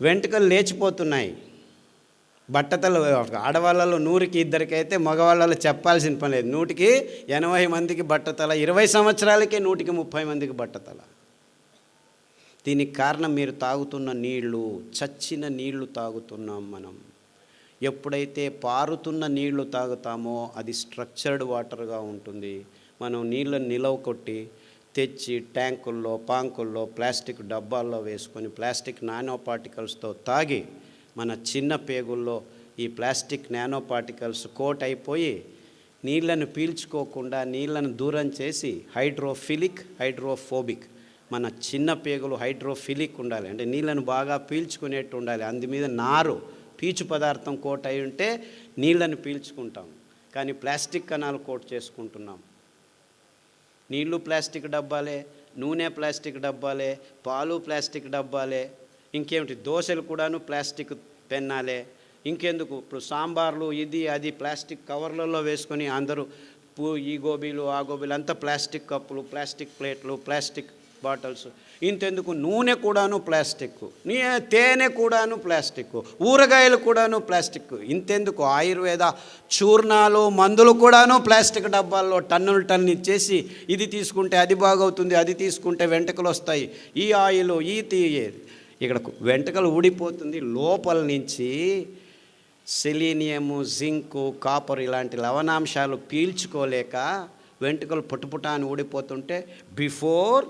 వెంట్రుకలు లేచిపోతున్నాయి. బట్టతలు ఆడవాళ్ళలో నూరికి ఇద్దరికైతే మగవాళ్ళలో చెప్పాల్సిన పని లేదు. నూటికి ఎనభై మందికి బట్టతల ఇరవై సంవత్సరాలకే నూటికి ముప్పై మందికి బట్టతల. దీనికి కారణం మీరు తాగుతున్న నీళ్ళు చచ్చిన నీళ్ళు తాగుతున్నాం మనం. ఎప్పుడైతే పారుతున్న నీళ్ళు తాగుతామో అది స్ట్రక్చర్డ్ వాటర్గా ఉంటుంది. మనం నీళ్ళని నిలవ కొట్టి తెచ్చి ట్యాంకుల్లో పాంకుల్లో ప్లాస్టిక్ డబ్బాల్లో వేసుకొని ప్లాస్టిక్ నానో పార్టికల్స్తో తాగి మన చిన్న పేగుల్లో ఈ ప్లాస్టిక్ నానో పార్టికల్స్ కోట్ అయిపోయి నీళ్ళను పీల్చుకోకుండా నీళ్ళను దూరం చేసి హైడ్రోఫిలిక్ హైడ్రోఫోబిక్ మన చిన్న పేగులు హైడ్రోఫిలిక్ ఉండాలి. అంటే నీళ్ళను బాగా పీల్చుకునేట్టు ఉండాలి. అందు మీద నారు పీచు పదార్థం కోట్ అయి ఉంటే నీళ్ళను పీల్చుకుంటాం. కానీ ప్లాస్టిక్ కణాలు కోట్ చేసుకుంటున్నాం. నీళ్ళు ప్లాస్టిక్ డబ్బాలే నూనె ప్లాస్టిక్ డబ్బాలే పాలు ప్లాస్టిక్ డబ్బాలే ఇంకేమిటి? దోశలు కూడాను ప్లాస్టిక్ పెన్నాలే. ఇంకెందుకు? ఇప్పుడు సాంబార్లు ఇది అది ప్లాస్టిక్ కవర్లలో వేసుకొని అందరూ పూ ఈ గోబీలు ఆ గోబీలు అంతా ప్లాస్టిక్ కప్పులు ప్లాస్టిక్ ప్లేట్లు ప్లాస్టిక్ బాటిల్స్. ఇంతెందుకు నూనె కూడాను ప్లాస్టిక్. నీ తేనె కూడాను ప్లాస్టిక్. ఊరగాయలు కూడాను ప్లాస్టిక్. ఇంతెందుకు ఆయుర్వేద చూర్ణాలు మందులు కూడాను ప్లాస్టిక్ డబ్బాల్లో టన్నులు టన్ను ఇచ్చేసి ఇది తీసుకుంటే అది బాగవుతుంది అది తీసుకుంటే వెంటకలు వస్తాయి. ఈ ఆయిల్ ఈ తీయేది ఇక్కడ వెంటకలు ఊడిపోతుంది. లోపల నుంచి సెలీనియము జింకు కాపర్ ఇలాంటి లవణాంశాలు పీల్చుకోలేక వెంట్రుకలు పుట్టుపుట అని ఊడిపోతుంటే బిఫోర్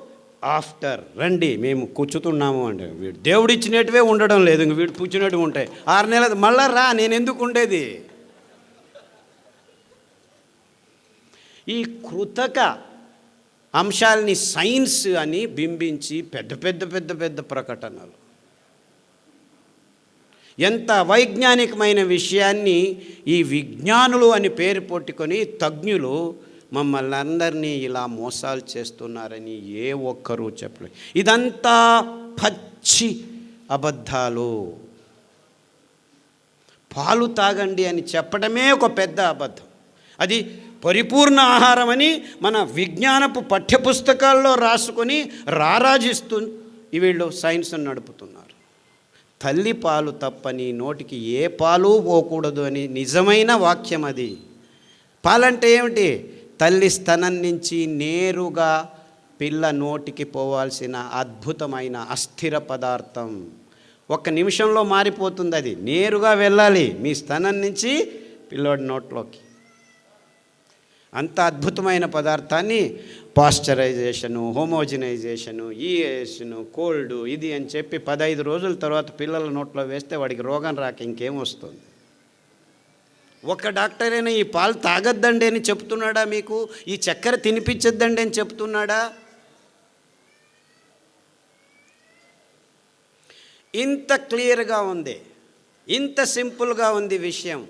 ఆఫ్టర్. రండి మేము కూర్చుతున్నాము అంటే వీడు దేవుడు ఇచ్చినట్టువే ఉండడం లేదు ఇంక వీడు కూర్చున్నట్టు ఉంటాయి. ఆరు నెలలు మళ్ళా రా నేను ఎందుకు ఉండేది? ఈ కృతక అంశాలని సైన్స్ అని బింబించి పెద్ద పెద్ద పెద్ద పెద్ద ప్రకటనలు. ఎంత వైజ్ఞానికమైన విషయాన్ని ఈ విజ్ఞానులు అని పేరు పెట్టుకొని తజ్ఞులు మమ్మల్ని అందరినీ ఇలా మోసాలు చేస్తున్నారని ఏ ఒక్కరూ చెప్పలేదు. ఇదంతా పచ్చి అబద్ధాలు. పాలు తాగండి అని చెప్పడమే ఒక పెద్ద అబద్ధం. అది పరిపూర్ణ ఆహారం అని మన విజ్ఞానపు పాఠ్యపుస్తకాల్లో రాసుకొని రారాజిస్తూ వీళ్ళు సైన్స్ను నడుపుతున్నారు. తల్లి పాలు తప్పని నోటికి ఏ పాలు పోకూడదు అని నిజమైన వాక్యం అది. పాలంటే ఏమిటి? తల్లి స్తనం నుంచి నేరుగా పిల్ల నోటికి పోవాల్సిన అద్భుతమైన అస్థిర పదార్థం. ఒక్క నిమిషంలో మారిపోతుంది అది నేరుగా వెళ్ళాలి. మీ స్తనం నుంచి పిల్లోడి నోట్లోకి. అంత అద్భుతమైన పదార్థాన్ని పాశ్చరైజేషను హోమోజినైజేషను ఈఏషను కోల్డ్ ఇది అని చెప్పి పదహైదు రోజుల తర్వాత పిల్లల నోట్లో వేస్తే వాడికి రోగం రాక ఇంకేం వస్తుంది? ఒక డాక్టర్ అయినా ఈ పాలు తాగొద్దండి అని చెప్తున్నాడా మీకు? ఈ చక్కెర తినిపించొద్దండి అని చెప్తున్నాడా? ఇంత క్లియర్గా ఉంది. ఇంత సింపుల్గా ఉంది విషయం.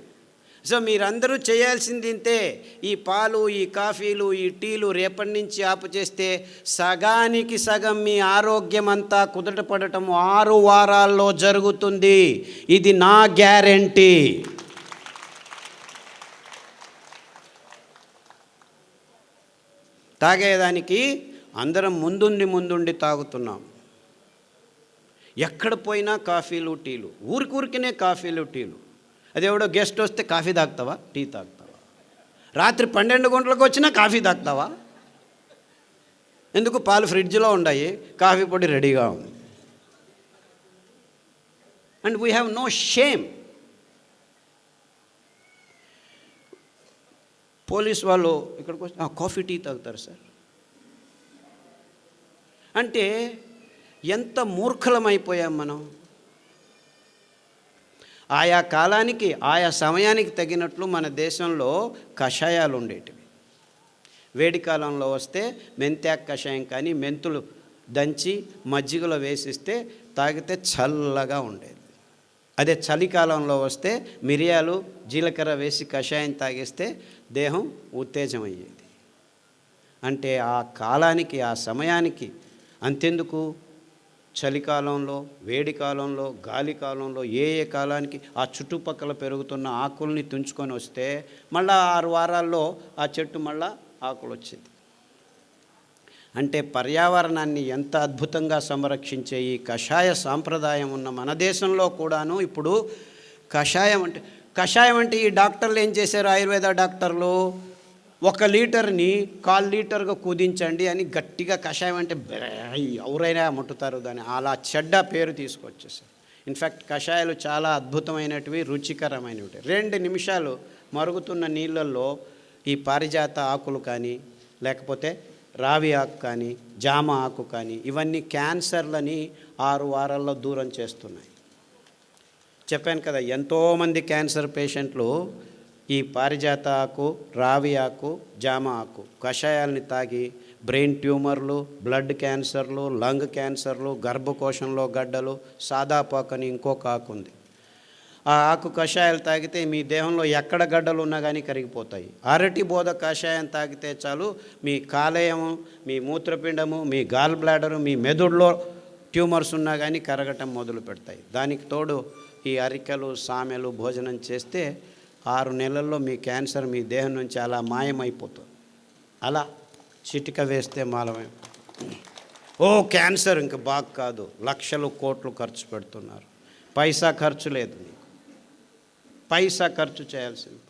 సో మీరందరూ చేయాల్సింది ఇంతే. ఈ పాలు ఈ కాఫీలు ఈ టీలు రేపటి నుంచి ఆపు చేస్తే సగానికి సగం మీ ఆరోగ్యం అంతా కుదట పడటం ఆరు వారాల్లో జరుగుతుంది. ఇది నా గ్యారంటీ. తాగేదానికి అందరం ముందుండి ముందుండి తాగుతున్నాం. ఎక్కడ పోయినా కాఫీలు టీలు. ఊరికూరికినే కాఫీలు టీలు. అదేవిడో గెస్ట్ వస్తే కాఫీ తాగుతావా? టీ తాగుతావా? రాత్రి పన్నెండు గంటలకు వచ్చినా కాఫీ తాగుతావా? ఎందుకు పాలు ఫ్రిడ్జ్లో ఉన్నాయి కాఫీ పొడి రెడీగా ఉంది. And we have no shame. Police వాళ్ళు ఇక్కడికి వచ్చి కాఫీ టీ తాగుతారు సార్. అంటే ఎంత మూర్ఖలమైపోయాం మనం. ఆయా కాలానికి ఆయా సమయానికి తగినట్లు మన దేశంలో కషాయాలు ఉండేటివి వేడి కాలంలో వస్తే మెంతాక్ కషాయం కానీ మెంతులు దంచి మజ్జిగలో వేసిస్తే తాగితే చల్లగా ఉండేది. అదే చలికాలంలో వస్తే మిరియాలు జీలకర్ర వేసి కషాయం తాగేస్తే దేహం ఉత్తేజమయ్యేది. అంటే ఆ కాలానికి ఆ సమయానికి అంతెందుకు? చలికాలంలో వేడి కాలంలో గాలి కాలంలో ఏ ఏ కాలానికి ఆ చుట్టుపక్కల పెరుగుతున్న ఆకుల్ని తుంచుకొని వస్తే మళ్ళా ఆరు వారాల్లో ఆ చెట్టు మళ్ళా ఆకులు వచ్చేది అంటే పర్యావరణాన్ని ఎంత అద్భుతంగా సంరక్షించే ఈ కషాయ సాంప్రదాయం ఉన్న మన దేశంలో కూడాను ఇప్పుడు కషాయం అంటే కషాయం అంటే ఈ డాక్టర్లు ఏం చేశారు? ఆయుర్వేద డాక్టర్లు? ఒక లీటర్ని కాల్ లీటర్గా కుదించండి అని గట్టిగా కషాయం అంటే ఎవరైనా ముట్టుతారు దాన్ని. అలా చెడ్డ పేరు తీసుకొచ్చేసారు ఇన్ఫ్యాక్ట్ కషాయాలు చాలా అద్భుతమైనటివి రుచికరమైనవి రెండు నిమిషాలు మరుగుతున్న నీళ్ళల్లో ఈ పారిజాత ఆకులు కానీ లేకపోతే రావి ఆకు కానీ జామ ఆకు కానీ ఇవన్నీ క్యాన్సర్లని ఆరు వారాల్లో దూరం చేస్తున్నాయి. చెప్పాను కదా ఎంతోమంది క్యాన్సర్ పేషెంట్లు ఈ పారిజాత ఆకు రావి ఆకు జామ ఆకు కషాయాలని తాగి బ్రెయిన్ ట్యూమర్లు బ్లడ్ క్యాన్సర్లు లంగ్ క్యాన్సర్లు గర్భకోశంలో గడ్డలు సాదాపాకు అని ఇంకొక ఆకు ఉంది ఆ ఆకు కషాయాలు తాగితే మీ దేహంలో ఎక్కడ గడ్డలు ఉన్నా కానీ కరిగిపోతాయి. అరటి బోధ కషాయం తాగితే చాలు మీ కాలేయము మీ మూత్రపిండము మీ గాల్ బ్లాడరు మీ మెదుడులో ట్యూమర్స్ ఉన్నా కానీ కరగటం మొదలు పెడతాయి. దానికి తోడు ఈ అరికలు సామెలు భోజనం చేస్తే ఆరు నెలల్లో మీ క్యాన్సర్ మీ దేహం నుంచి అలా మాయమైపోతుంది. అలా చిటిక వేస్తే మాలమై. ఓ క్యాన్సర్ ఇంక బాగా కాదు. లక్షలు కోట్లు ఖర్చు పెడుతున్నారు. పైసా ఖర్చు లేదు. నీకు పైసా ఖర్చు చేయాల్సింది.